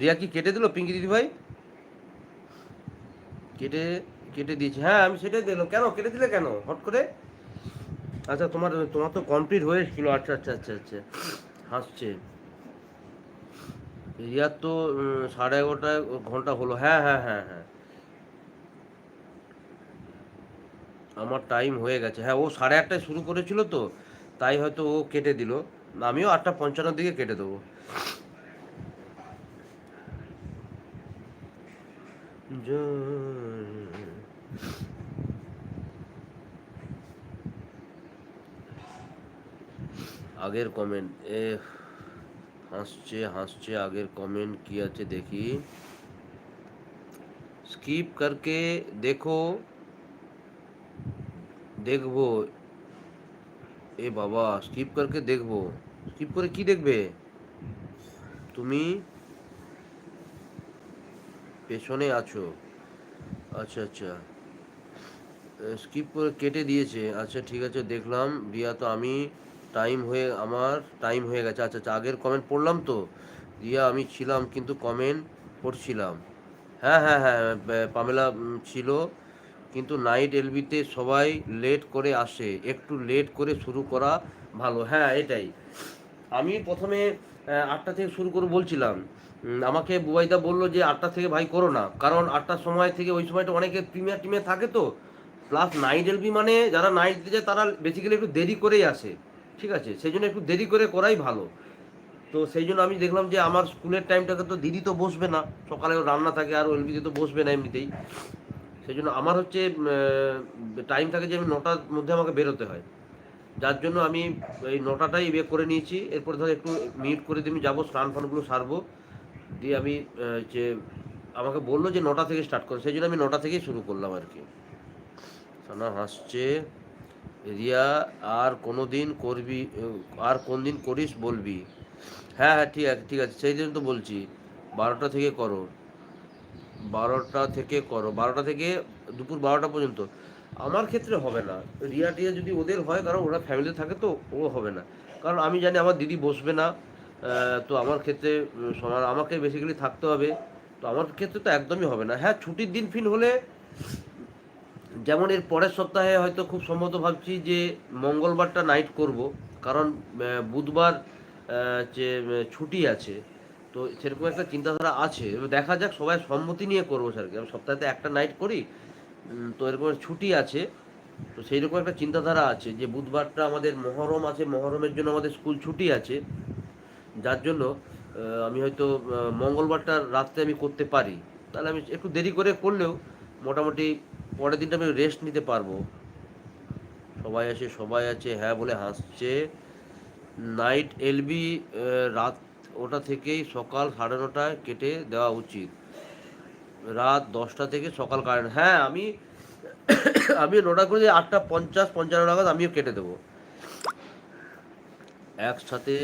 রিয়া কি কেটে দিল পিঙ্কি দিদি ভাই? কেটে কেটে দিয়েছি। হ্যাঁ আমি সেটাই দিলাম কেন? কেটে দিলে কেন? হট করে? আচ্ছা তোমার তোমার তো কমপ্লিট হয়ে এসেছিল। আচ্ছা আচ্ছা আচ্ছা আচ্ছা। হাসছে। রিয়ার তো সাড়ে এগারোটা ঘণ্টা হলো। হ্যাঁ হ্যাঁ হ্যাঁ হ্যাঁ। আমার টাইম হয়ে গেছে। হ্যাঁ ও সাড়ে আটটায় শুরু করেছিল তো, তাই হয়তো ও কেটে দিল। আমিও আটটা পঞ্চান্নর দিকে কেটে দেবো। আগের কমেন্ট এ হাসছে হাসছে আগের কমেন্ট কি আছে দেখি স্কিপ করকে দেখো দেখব এ বাবা স্কিপ করকে দেখব স্কিপ করে কি দেখবে তুমি পেছনে আছো? আচ্ছা আচ্ছা। স্কিপ করে কেটে দিয়েছে। আচ্ছা ঠিক আছে, দেখলাম। রিয়া, তো আমি টাইম হয়ে, আমার টাইম হয়ে গেছে। আচ্ছা আচ্ছা আগের কমেন্ট পড়লাম তো? রিয়া, আমি ছিলাম, কিন্তু কমেন্ট পড়ছিলাম। হ্যাঁ হ্যাঁ হ্যাঁ পামেলা ছিল। কিন্তু নাইট এলবিতে সবাই লেট করে আসে। একটু লেট করে শুরু করা ভালো। হ্যাঁ এটাই। আমি প্রথমে আটটা থেকে শুরু করে বলছিলাম। আমাকে বুবাইদা বলল যে আটটা থেকে ভাই করো না, কারণ আটটার সময় থেকে ওই সময়টা অনেকে প্রিমিয়ার টিমে থাকে তো। প্লাস নাইট এলবি মানে যারা নাইট যায় তারা বেসিক্যালি একটু দেরি করেই আসে, ঠিক আছে? সেই জন্য একটু দেরি করে করাই ভালো। তো সেই জন্য আমি দেখলাম যে আমার স্কুলের টাইমটাকে তো দিদি তো বসবে না, সকালে রান্না থাকে আর এলবিতে তো বসবে না এমনিতেই। সেই জন্য আমার হচ্ছে টাইম থাকে যে আমি নটার মধ্যে আমাকে বেরোতে হয়। যার জন্য আমি এই নটাটাই বিয়ে করে নিয়েছি। এরপর ধর একটু মিট করে দিয়ে আমি যাব, স্নান ফানগুলো সারবো। দিয়ে আমি যে আমাকে বলল যে নটা থেকে স্টার্ট করো, সেই জন্য আমি নটা থেকেই শুরু করলাম আর কি। সানা হাসছে, রিয়া, আর কোনো দিন করবি, আর কোন দিন করিস বলবি। হ্যাঁ হ্যাঁ ঠিক আছে ঠিক আছে, সেই জন্য তো বলছি, বারোটা থেকে করো। বারোটা থেকে করো, বারোটা থেকে দুপুর বারোটা পর্যন্ত। আমার ক্ষেত্রে হবে না। রিয়া টিয়া যদি ওদের হয়, কারণ ওরা ফ্যামিলি থাকে তো, ও হবে না। কারণ আমি জানি আমার দিদি বসবে না তো আমার ক্ষেত্রে আমাকে বেসিক্যালি থাকতে হবে। তো আমার ক্ষেত্রে তো একদমই হবে না। হ্যাঁ ছুটির দিন ফিল হলে, যেমন এর পরের সপ্তাহে হয়তো খুব সম্ভবত ভাবছি যে, মঙ্গলবারটা নাইট করব। কারণ বুধবার যে, ছুটি আছে, তো সেরকম একটা চিন্তাধারা আছে। দেখা যাক, সবাই সম্মতি নিয়ে করব, স্যারকে। আমি সপ্তাহে একটা নাইট করি। তো এরকম ছুটি আছে, তো সেই রকম একটা চিন্তাধারা আছে যে বুধবারটা আমাদের মহরম আছে, মহরমের জন্য আমাদের স্কুল ছুটি আছে। যার জন্য আমি হয়তো মঙ্গলবারটা রাত্রে আমি করতে পারি। তাহলে আমি একটু দেরি করে করলেও মোটামুটি পরের দিনটা আমি রেস্ট নিতে পারব। সবাই আছে সবাই আছে হ্যাঁ বলে হাসছে। নাইট এলবি রাত ওটা থেকেই সকাল সাড়ে নটায় কেটে দেওয়া উচিত। রাত দশটা থেকে সকাল কারেন্ট। হ্যাঁ আমি আমি নটা করে দিয়ে আটটা পঞ্চাশ, পঞ্চান্ন নাগাদ আমিও কেটে দেবো। একসাথে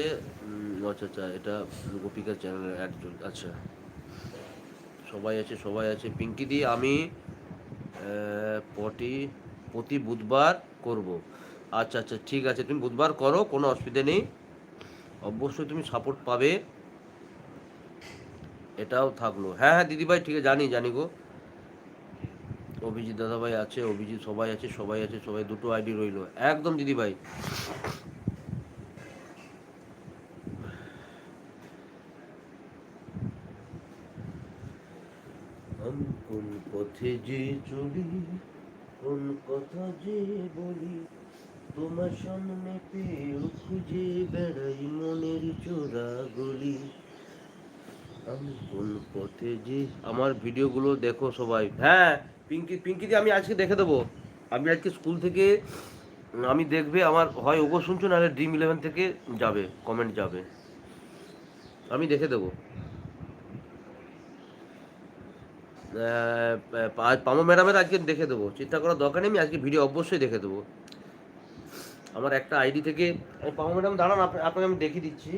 আচ্ছা আচ্ছা এটা গোপিকার চ্যানেলের একজন আচ্ছা। সবাই আছে সবাই আছে। পিঙ্কি দি, আমি পটি, প্রতি বুধবার করব। আচ্ছা আচ্ছা ঠিক আছে, তুমি বুধবার করো, কোনো অসুবিধা নেই। অবশ্যই তুমি সাপোর্ট পাবে। এটাও থাকল। হ্যাঁ হ্যাঁ দিদিভাই, ঠিক আছে, জানি জানি গো। অভিজিৎ দাদাভাই আছে, অভিজিৎ সবাই আছে সবাই আছে, সবাই, দুটো আইডি রইল। একদম দিদিভাই। কোন পথে যে চলি, কোন কথা যে বলি, তোমার সামনে পেয়েও খুঁজে বেড়াই মনের চোরা গলি আমি পথে যে আমার ভিডিওগুলো দেখো সবাই। হ্যাঁ পিঙ্কি পিঙ্কি আমি আজকে দেখে দেবো। আমি আজকে স্কুল থেকে, আমি দেখবে আমার, হয় ওগো শুনছো, নাহলে ড্রিম ইলেভেন থেকে যাবে কমেন্ট যাবে। আমি দেখে দেবো। পামো ম্যাডামের আজকে দেখে দেবো। চিন্তা করার দরকার নেই, আমি আজকে ভিডিও অবশ্যই দেখে দেবো। আমার একটা আইডি থেকে পামো ম্যাডাম, দাঁড়ান আপনাকে আমি দেখিয়ে দিচ্ছি।